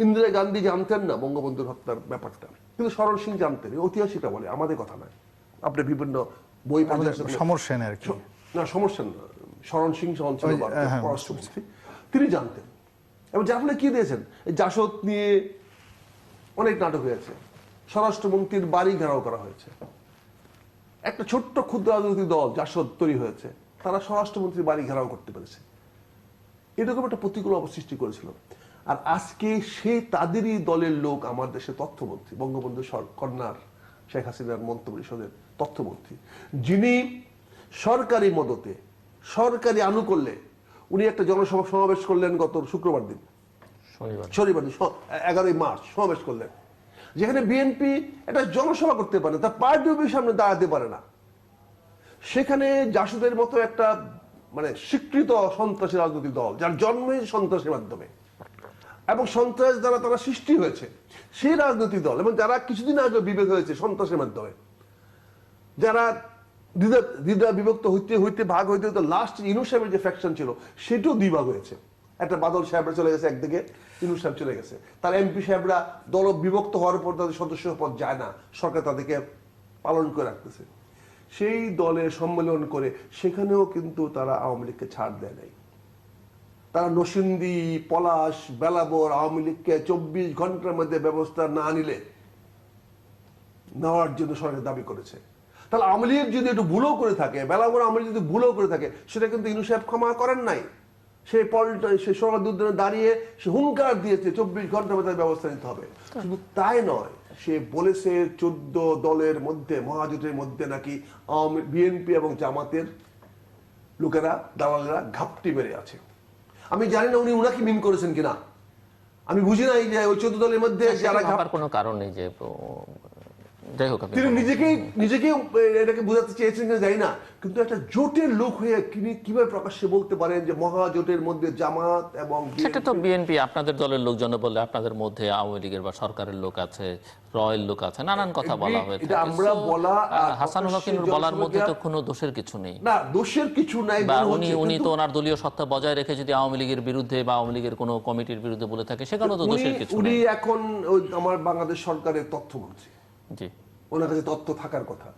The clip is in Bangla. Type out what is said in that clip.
ইন্দিরা গান্ধী জানতেন না বঙ্গবন্ধুর হত্যার ব্যাপারটা। কিন্তু শরণ সিং জানতেন এই ঐতিহাসিকরা বলে আমাদের কথা নয়। আপনি বিভিন্ন বই পড়ে আমাদের আসলে- সমর সেন আর কি। না সমস্যা না শরণ সিং ছিল হ্যাঁ, পররাষ্ট্রমন্ত্রী তিনি জানতেন। এবং যার ফলে কি দিয়েছেন? জাসদ নিয়ে অনেক নাটক হয়েছে। স্বরাষ্ট্রমন্ত্রীর বাড়ি ঘেরাও করা হয়েছে। একটা ছোট্ট ক্ষুদ্র রাজনৈতিক দল জাসদ তৈরি হয়েছে। তারা স্বরাষ্ট্রমন্ত্রীর বাড়ি ঘেরাও করতে পেরেছে। এরকম একটা প্রতিকূল অবস্থা সৃষ্টি করেছিল। আর আজকে সে তাদেরই দলের লোক আমার দেশে তথ্যমন্ত্রী বঙ্গবন্ধু কন্যার শেখ হাসিনার মন্ত্রী পরিষদের তথ্যমন্ত্রী যিনি সরকারি মদতে সরকারি আনুকূল্যে উনি একটা জনসভা সমাবেশ করলেন গত শুক্রবার দিন। শনিবার দিন, এগারোই মার্চ সমাবেশ করলেন। যেখানে বিএনপি একটা জনসভা করতে পারে তার পার্টি অফিস সামনে দাঁড়াতে পারে না। সেখানে জাসুদের মতো একটা মানে স্বীকৃত সন্ত্রাসী রাজনৈতিক দল যার জন্মই সন্ত্রাসের মাধ্যমে। এবং সন্ত্রাস দ্বারা তারা সৃষ্টি হয়েছে। সেই রাজনৈতিক দল এবং যারা কিছুদিন আগে বিভেদ হয়েছে সন্ত্রাসের মাধ্যমে, যারা দ্বিধা দ্বিধা বিভক্ত হইতে হইতে ভাগ হইতে হইতে লাস্ট ইনু সাহেবের যে ফ্যাকশন ছিল, সেটাও দুই ভাগ হয়েছে। একটা বাদল সাহেবরা চলে গেছে একদিকে ইনু সাহেব চলে গেছে। তার এমপি সাহেবরা দল বিভক্ত হওয়ার পর তাদের সদস্য পদ যায় না। সরকার তাদেরকে পালন করে রাখতেছে। সেই দলের সম্মেলন করে সেখানেও কিন্তু তারা আওয়ামী লীগকে ছাড় দেয় নাই। তারা নসিন্দি পলাশ, বেলাবর, আওয়ামী লীগকে চব্বিশ ঘণ্টার মধ্যে ব্যবস্থা না নিলে, নেওয়ার জন্য সরকার দাবি করেছে। তাহলে আওয়ামী লীগ যদি একটু ভুলও করে থাকে, বেলাবর আওয়ামী যদি ভুলও করে থাকে, সেটা কিন্তু ইনু সাহেব ক্ষমা করেন নাই। সে পল্টা, সে সরকার দুর্দিনে দাঁড়িয়ে, সে হুঙ্কার দিয়েছে, চব্বিশ ঘণ্টার মধ্যে ব্যবস্থা নিতে হবে। শুধু তাই নয়, সে বলেছে চোদ্দ দলের মধ্যে, মহাজোটের মধ্যে নাকি বিএনপি এবং জামাতের লোকেরা, দালালেরা ঘাপটি মেরে আছে। আমি জানি না উনি উনাকে মিন করেছেন কিনা। আমি বুঝি নাই যে ওই চোদ্দ দলের মধ্যে যারা কোনো কারণ নেই যে যাই হোক তিনি নিজেকেই নিজেকেই এটাকে বোঝাতে চেয়েছেন কিনা জানি না কিন্তু একটা জোটের লোক হয়ে তিনি কীভাবে প্রকাশ্যে বলতে পারেন যে মহাজোটের মধ্যে জামাত এবং সেটা তো বিএনপি আপনাদের দলের লোকজন বললে আপনাদের মধ্যে আওয়ামী লীগের বা সরকারের লোক আছে রয়েল লোক আছে নানান কথা বলা হয়ে এটা আমরা বলা হকিনুর বলার মধ্যে তো কোনো দোষের কিছু নেই। না দোষের কিছু নাই বা উনি উনি তো ওনার দলীয় সত্তা বজায় রেখে যদি আওয়ামী লীগের বিরুদ্ধে বা আওয়ামী লীগের কোনো কমিটির বিরুদ্ধে বলে থাকে সেখানেও তো দোষের কিছু উনি এখন আমার বাংলাদেশ সরকারের তথ্যমন্ত্রী। ওনার কাছে তথ্য থাকার কথা।